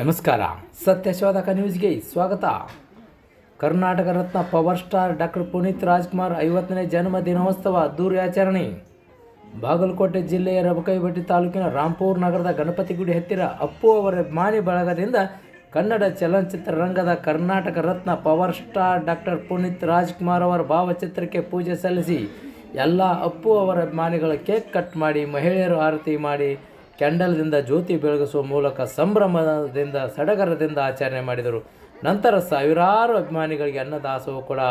ನಮಸ್ಕಾರ. ಸತ್ಯಶೋಧಕ ನ್ಯೂಸ್ಗೆ ಸ್ವಾಗತ. Karnataka Ratna power star doctor Puneeth Rajkumar ಐವತ್ತನೇ ಜನ್ಮ ದಿನೋತ್ಸವ ಅದ್ದೂರಿ ಆಚರಣೆ ಬಾಗಲಕೋಟೆ ಜಿಲ್ಲೆಯ ರಬಕೈಬಟ್ಟಿ ತಾಲೂಕಿನ ರಾಂಪುರ್ ನಗರದ ಗಣಪತಿ ಗುಡಿ ಹತ್ತಿರ ಅಪ್ಪು ಅವರ ಮಾನಿ ಬಳಗದಿಂದ ಕನ್ನಡ ಚಲನಚಿತ್ರ ರಂಗದ Karnataka Ratna power star doctor Puneeth Rajkumar ಅವರ ಭಾವಚಿತ್ರಕ್ಕೆ ಪೂಜೆ ಸಲ್ಲಿಸಿ, ಎಲ್ಲ ಅಪ್ಪು ಅವರ ಅಭಿಮಾನಿಗಳ ಕೇಕ್ ಕಟ್ ಮಾಡಿ ಮಹಿಳೆಯರು ಆರತಿ ಮಾಡಿ ಕ್ಯಾಂಡಲ್ದಿಂದ ಜ್ಯೋತಿ ಬೆಳಗಿಸುವ ಮೂಲಕ ಸಂಭ್ರಮದಿಂದ, ಸಡಗರದಿಂದ ಆಚರಣೆ ಮಾಡಿದರು. ನಂತರ ಸಾವಿರಾರು ಅಭಿಮಾನಿಗಳಿಗೆ ಅನ್ನದಾಸೋಹ ಕೂಡ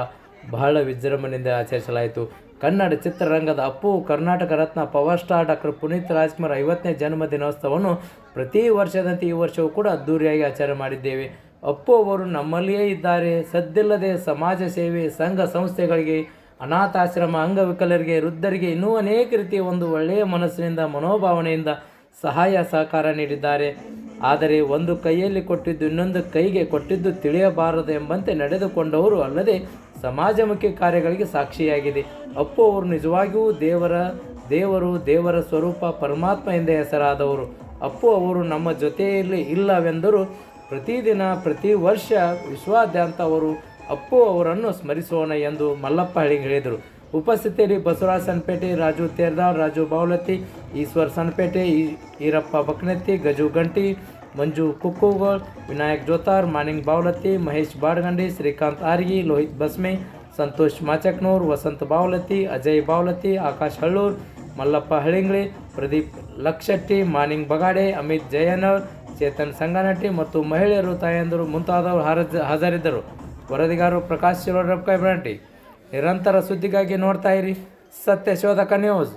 ಬಹಳ ವಿಜೃಂಭಣೆಯಿಂದ ಆಚರಿಸಲಾಯಿತು. ಕನ್ನಡ ಚಿತ್ರರಂಗದ Appu, Karnataka Ratna power star doctor Puneeth Rajkumar ಐವತ್ತನೇ ಜನ್ಮ ದಿನೋತ್ಸವವನ್ನು ಪ್ರತಿ ವರ್ಷದಂತೆ ಈ ವರ್ಷವೂ ಕೂಡ ಅದ್ದೂರಿಯಾಗಿ ಆಚರಣೆ ಮಾಡಿದ್ದೇವೆ. ಅಪ್ಪು ಅವರು ನಮ್ಮಲ್ಲಿಯೇ ಇದ್ದಾರೆ. ಸದ್ದಿಲ್ಲದೆ ಸಮಾಜ ಸೇವೆ, ಸಂಘ ಸಂಸ್ಥೆಗಳಿಗೆ, ಅನಾಥಾಶ್ರಮ ಅಂಗವಿಕಲರಿಗೆ, ವೃದ್ಧರಿಗೆ ಇನ್ನೂ ಅನೇಕ ರೀತಿಯ ಒಂದು ಒಳ್ಳೆಯ ಮನಸ್ಸಿನಿಂದ, ಮನೋಭಾವನೆಯಿಂದ ಸಹಾಯ ಸಹಕಾರ ನೀಡಿದ್ದಾರೆ. ಆದರೆ ಒಂದು ಕೈಯಲ್ಲಿ ಕೊಟ್ಟಿದ್ದು ಇನ್ನೊಂದು ಕೈಗೆ ಕೊಟ್ಟಿದ್ದು ತಿಳಿಯಬಾರದು ಎಂಬಂತೆ ನಡೆದುಕೊಂಡವರು ಅಲ್ಲದೆ ಸಮಾಜಮುಖಿ ಕಾರ್ಯಗಳಿಗೆ ಸಾಕ್ಷಿಯಾಗಿದೆ. ಅಪ್ಪು ಅವರು ನಿಜವಾಗಿಯೂ ದೇವರ, ದೇವರು ದೇವರ ಸ್ವರೂಪ ಪರಮಾತ್ಮ ಎಂದೇ ಹೆಸರಾದವರು. ಅಪ್ಪು ಅವರು ನಮ್ಮ ಜೊತೆಯಲ್ಲಿ ಇಲ್ಲವೆಂದರೂ ಪ್ರತಿದಿನ, ಪ್ರತಿ ವರ್ಷ ವಿಶ್ವಾದ್ಯಂತ ಅವರು ಅಪ್ಪು ಅವರನ್ನು ಸ್ಮರಿಸೋಣ ಎಂದು ಮಲ್ಲಪ್ಪ ಹಳ್ಳಿ ಹೇಳಿದರು. ಉಪಸ್ಥಿತಿಯಲ್ಲಿ ಬಸವರಾಜ್ ಸನ್ಪೇಟೆ, ರಾಜು ತೇರ್ದಾಳ್, ರಾಜು ಬಾವಲತ್ತಿ, ಈಶ್ವರ್ ಸನ್ಪೇಟೆ ಈರಪ್ಪ ಬಕ್ನೆತ್ತಿ, ಗಜು ಗಂಟಿ, ಮಂಜು ಕುಕ್ಕುಗೋಳ್, ವಿನಾಯಕ್ ಜೋತಾರ್ ಮಾನಿಂಗ್ ಬಾವಲತ್ತಿ, ಮಹೇಶ್ ಬಾಡ್ಗಂಡಿ, ಶ್ರೀಕಾಂತ್ ಆರ್ಗಿ, ಲೋಹಿತ್ ಬಸ್ಮೆ ಸಂತೋಷ್ ಮಾಚಕ್ನೂರ್, ವಸಂತ್ ಬಾವಲತ್ತಿ, ಅಜಯ್ ಬಾವಲತ್ತಿ, ಆಕಾಶ್ ಹಳ್ಳೂರ್, ಮಲ್ಲಪ್ಪ ಹಳಿಂಗ್ಳಿ, ಪ್ರದೀಪ್ ಲಕ್ಷಟ್ಟಿ ಮಾನಿಂಗ್ ಬಗಾಡೆ, ಅಮಿತ್ ಜಯನವರ್ ಚೇತನ್ ಸಂಗನಟ್ಟಿ ಮತ್ತು ಮಹಿಳೆಯರು ತಾಯಂದರು ಮುಂತಾದವರು ಹಾಜರಿದ್ದರು. ವರದಿಗಾರರು ಪ್ರಕಾಶ್ ಶಿರೋಡ್ ಕೈಬ್ರಂಟಿ ನಿರಂತರ ಸುದ್ದಿಗಾಗಿ ನೋಡ್ತಾ ಇರಿ ಸತ್ಯ ಶೋಧಕ ನ್ಯೂಸ್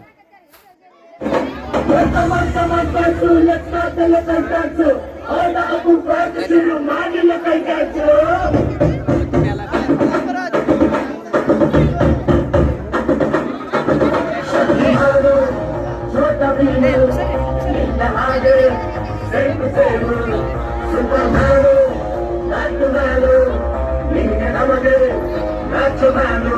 ನಾನು